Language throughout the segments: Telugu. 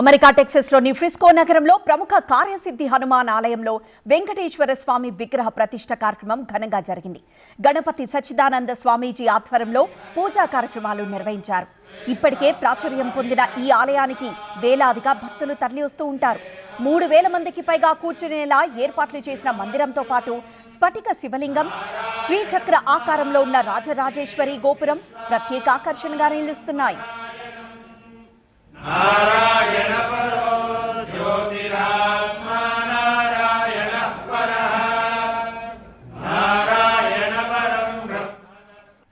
అమెరికా టెక్సస్లోని ఫ్రిస్కో నగరంలో ప్రముఖ కార్యసిద్ధి హనుమాన్ ఆలయంలో వెంకటేశ్వర స్వామి విగ్రహ ప్రతిష్ట కార్యక్రమం ఘనంగా జరిగింది. గణపతి సచ్చిదానంద స్వామీజీ ఆధ్వర్యంలో పూజా కార్యక్రమాలు నిర్వహించారు. ఇప్పటికే ప్రాచుర్యం పొందిన ఈ ఆలయానికి వేలాదిగా భక్తులు తరలివస్తూ ఉంటారు. మూడు వేల మందికి పైగా కూర్చునేలా ఏర్పాట్లు చేసిన మందిరంతో పాటు స్ఫటిక శివలింగం శ్రీచక్ర ఆకారంలో ఉన్న రాజరాజేశ్వరి గోపురం ప్రత్యేక ఆకర్షణగా నిలుస్తున్నాయి.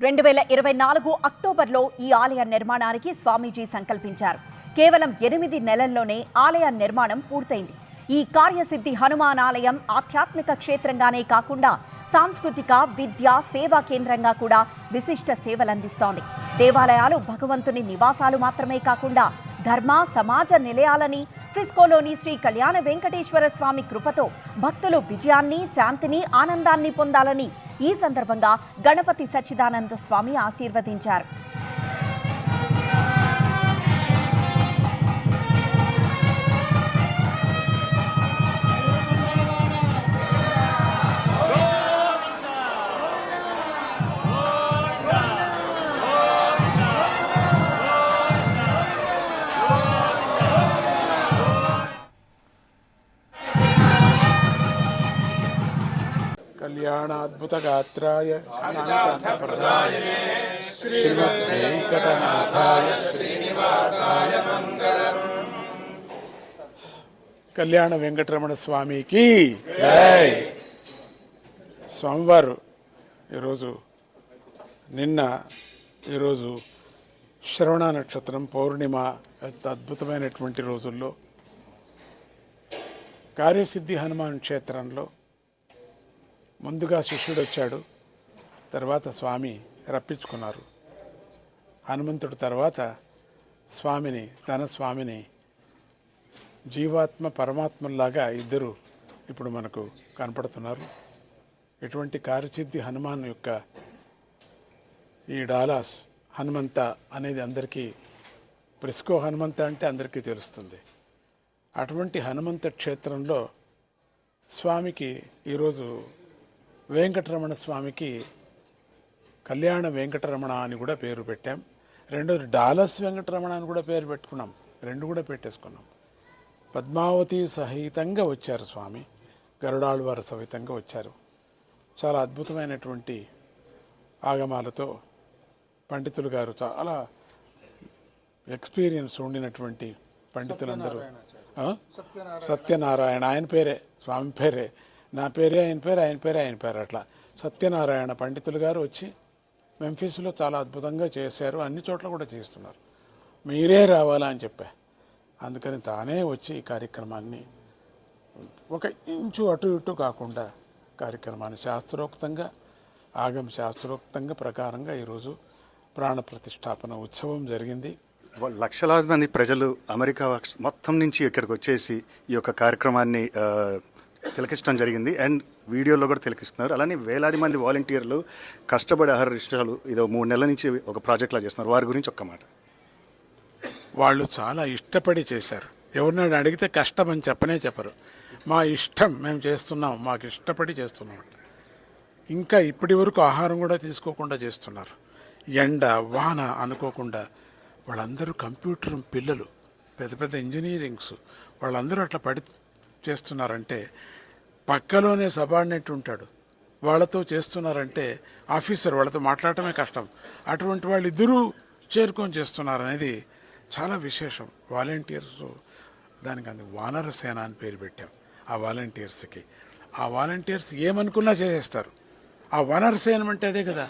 రెండు వేల ఇరవై నాలుగు అక్టోబర్లో ఈ ఆలయ నిర్మాణానికి స్వామీజీ సంకల్పించారు. కేవలం ఎనిమిది నెలల్లోనే ఆలయ నిర్మాణం పూర్తయింది. ఈ కార్యసిద్ధి హనుమాన్ ఆలయం ఆధ్యాత్మిక క్షేత్రంగానే కాకుండా సాంస్కృతిక విద్య సేవా కేంద్రంగా కూడా విశిష్ట సేవలందిస్తోంది. దేవాలయాలు భగవంతుని నివాసాలు మాత్రమే కాకుండా ధర్మ సమాజ నిలయాలని ఫ్రిస్కోలోని శ్రీ కళ్యాణ వెంకటేశ్వర స్వామి కృపతో భక్తులు విజయాన్ని శాంతిని ఆనందాన్ని పొందాలని ఈ సందర్భంగా గణపతి సచ్చిదానంద స్వామి ఆశీర్వదించారు. కళ్యాణాద్భుతగాత్రాయ ప్రదాయ శ్రీమద్వేంకటనాథాయ కళ్యాణ వెంకటరమణ స్వామికి స్వామివారు ఈరోజు నిన్న ఈరోజు శ్రవణ నక్షత్రం పౌర్ణిమ ఎంత అద్భుతమైనటువంటి రోజుల్లో. కార్యసిద్ధి హనుమాన్ క్షేత్రంలో ముందుగా శిష్యుడు వచ్చాడు తర్వాత స్వామి రప్పించుకున్నారు. హనుమంతుడు తర్వాత స్వామిని తన స్వామిని జీవాత్మ పరమాత్మలాగా ఇద్దరు ఇప్పుడు మనకు కనపడుతున్నారు. ఇటువంటి కారుచిద్ది హనుమాన్ యొక్క ఈ డాలాస్ హనుమంత అనేది అందరికీ ప్రిస్కో హనుమంత అంటే అందరికీ తెలుస్తుంది. అటువంటి హనుమంత క్షేత్రంలో స్వామికి ఈరోజు వెంకటరమణ స్వామికి కళ్యాణ వెంకటరమణ అని కూడా పేరు పెట్టాం. రెండోది డాలస్ వెంకటరమణ అని కూడా పేరు పెట్టుకున్నాం. రెండు కూడా పెట్టేసుకున్నాం. పద్మావతి సహితంగా వచ్చారు స్వామి. గరుడాళ్వారు సహితంగా వచ్చారు. చాలా అద్భుతమైనటువంటి ఆగమాలతో పండితులు గారు చాలా ఎక్స్పీరియన్స్ ఉండినటువంటి పండితులందరూ? సత్యనారాయణ. ఆయన పేరే స్వామి పేరే. నా పేరే ఆయన పేరు ఆయన పేరే ఆయన పేరు అట్లా. సత్యనారాయణ పండితులు గారు వచ్చి మెంఫిస్లో చాలా అద్భుతంగా చేశారు. అన్ని చోట్ల కూడా చేస్తున్నారు. మీరే రావాలా అని చెప్పా. అందుకని తానే వచ్చి ఈ కార్యక్రమాన్ని ఒక ఇంచు అటు ఇటు కాకుండా కార్యక్రమాన్ని శాస్త్రోక్తంగా ఆగమ శాస్త్రోక్తంగా ప్రకారంగా ఈరోజు ప్రాణ ప్రతిష్టాపన ఉత్సవం జరిగింది. లక్షలాది మంది ప్రజలు అమెరికా మొత్తం నుంచి ఇక్కడికి వచ్చేసి ఈ యొక్క కార్యక్రమాన్ని తిలకించడం జరిగింది. అండ్ వీడియోలో కూడా తిలకిస్తున్నారు. అలానే వేలాది మంది వాలంటీర్లు కష్టపడి ఆహార రిష్టాలు ఇదో మూడు నెలల నుంచి ఒక ప్రాజెక్ట్లా చేస్తున్నారు. వారి గురించి ఒక్క మాట. వాళ్ళు చాలా ఇష్టపడి చేశారు. ఎవరినైనా అడిగితే కష్టం అని చెప్పనే చెప్పరు. మా ఇష్టం మేము చేస్తున్నాం మాకు ఇష్టపడి చేస్తున్నాం ఇంకా ఇప్పటి వరకు ఆహారం కూడా తీసుకోకుండా చేస్తున్నారు. ఎండ వాన అనుకోకుండా వాళ్ళందరూ కంప్యూటర్ పిల్లలు పెద్ద పెద్ద ఇంజనీరింగ్స్ వాళ్ళందరూ అట్లా పడి చేస్తున్నారంటే పక్కలోనే సబార్డినేట్ ఉంటాడు వాళ్ళతో చేస్తున్నారంటే ఆఫీసర్ వాళ్ళతో మాట్లాడటమే కష్టం. అటువంటి వాళ్ళు ఇద్దరూ చేరుకొని చేస్తున్నారు అనేది చాలా విశేషం. వాలంటీర్స్ దానికి అందు వానర సేన అని పేరు పెట్టాం ఆ వాలంటీర్స్కి. ఆ వాలంటీర్స్ ఏమనుకున్నా చేసేస్తారు. ఆ వానర సైన్యం అంటే అదే కదా.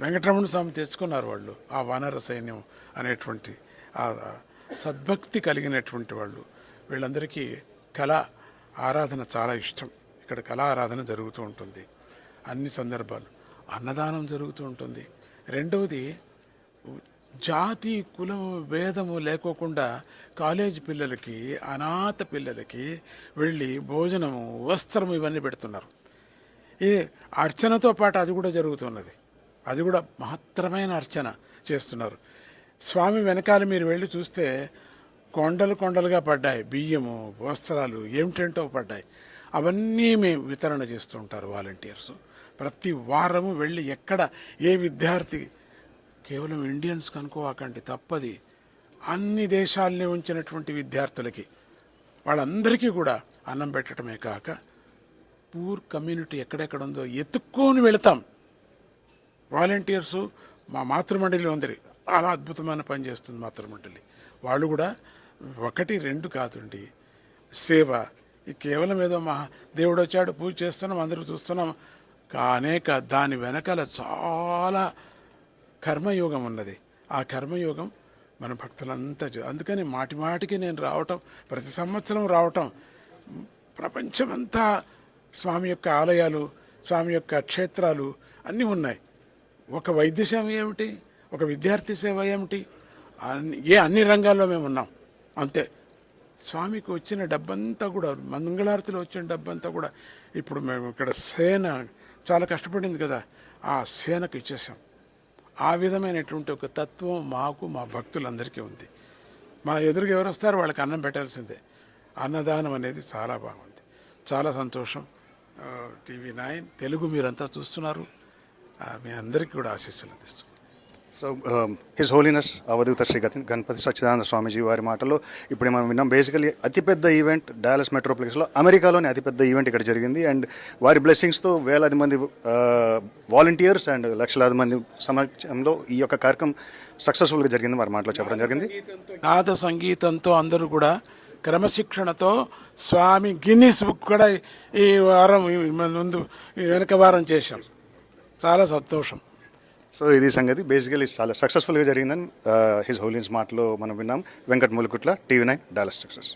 వెంకటరమణ స్వామి తెచ్చుకున్నారు వాళ్ళు ఆ వానర సైన్యం అనేటువంటి ఆ సద్భక్తి కలిగినటువంటి వాళ్ళు. వీళ్ళందరికీ కళ ఆరాధన చాలా ఇష్టం. ఇక్కడ కళారాధన జరుగుతూ ఉంటుంది. అన్ని సందర్భాలు. అన్నదానం జరుగుతూ ఉంటుంది. రెండవది జాతి కులము భేదము లేకోకుండా కాలేజీ పిల్లలకి అనాథ పిల్లలకి వెళ్ళి భోజనము వస్త్రము ఇవన్నీ పెడుతున్నారు. ఈ అర్చనతో పాటు అది కూడా జరుగుతున్నది. అది కూడా మహత్తరమైన అర్చన చేస్తున్నారు. స్వామి వెనకాల మీరు వెళ్ళి చూస్తే కొండలు కొండలుగా పడ్డాయి. బియ్యము వస్త్రాలు ఏమిటేంటో పడ్డాయి. అవన్నీ మేము వితరణ చేస్తూ ఉంటారు వాలంటీర్స్. ప్రతి వారము వెళ్ళి ఎక్కడ ఏ విద్యార్థి కేవలం ఇండియన్స్ కనుకోవాకండి తప్పది. అన్ని దేశాలని ఉంచినటువంటి విద్యార్థులకి వాళ్ళందరికీ కూడా అన్నం పెట్టడమే కాక పూర్ కమ్యూనిటీ ఎక్కడెక్కడ ఉందో ఎత్తుక్కొని వెళతాం. వాలంటీర్స్ మా మాతృమండలి ఉంది. చాలా అద్భుతమైన పని చేస్తుంది మాతృమండలి. వాళ్ళు కూడా ఒకటి రెండు కాదండి సేవ కేవలం ఏదో మా దేవుడు వచ్చాడు పూజ చేస్తున్నాం అందరూ చూస్తున్నాం. కానే దాని వెనకాల చాలా కర్మయోగం ఉన్నది. ఆ కర్మయోగం మన భక్తులంతా చూ- అందుకని మాటి మాటికి నేను రావటం ప్రతి సంవత్సరం రావటం ప్రపంచమంతా స్వామి యొక్క ఆలయాలు స్వామి యొక్క క్షేత్రాలు అన్నీ ఉన్నాయి. ఒక వైద్య సేవ ఏమిటి? ఒక విద్యార్థి సేవ ఏమిటి? అన్ని- ఏ అన్ని రంగాల్లో మేము ఉన్నాం. అంతే. స్వామికి వచ్చిన డబ్బంతా కూడా మంగళారతిలో వచ్చిన డబ్బంతా కూడా ఇప్పుడు మేము ఇక్కడ సేన చాలా కష్టపడింది కదా ఆ సేనకు ఇచ్చేసాం. ఆ విధమైనటువంటి ఒక తత్వం మాకు మా భక్తులందరికీ ఉంది. మా ఎదురుగా ఎవరు వస్తారు వాళ్ళకి అన్నం పెట్టాల్సిందే. అన్నదానం అనేది చాలా బాగుంది. చాలా సంతోషం. టీవీ నైన్ తెలుగు మీరంతా చూస్తున్నారు. మీ అందరికీ కూడా ఆశీస్సులు అందిస్తున్నాను సో హిజ్ హోలీనెస్ అవధూత శ్రీ గతి గణపతి సచ్చిదానంద స్వామీజీ వారి మాటల్లో ఇప్పుడు మనం విన్నాం. బేసికలీ అతిపెద్ద ఈవెంట్ డయాలస్ మెట్రోప్లెక్స్లో అమెరికాలోనే అతిపెద్ద ఈవెంట్ ఇక్కడ జరిగింది. అండ్ వారి బ్లెస్సింగ్స్తో వేలాది మంది uh, వాలంటీర్స్ అండ్ లక్షలాది మంది సమక్షంలో ఈ యొక్క కార్యక్రమం సక్సెస్ఫుల్గా జరిగింది వారి మాటలో చెప్పడం జరిగింది. నాద సంగీతంతో అందరూ కూడా క్రమశిక్షణతో స్వామి గిన్నీస్ బుక్ కూడా ఈ వారం ముందు వెనక వారం చేశాం. చాలా సంతోషం. సో ఇది సంగతి. బేసికలీ చాలా సక్సెస్ఫుల్గా జరిగిందని uh, హిజ్ హోలీన్స్ మాటలో మనం విన్నాం. Venkat Mulukutla TV nine Dallas success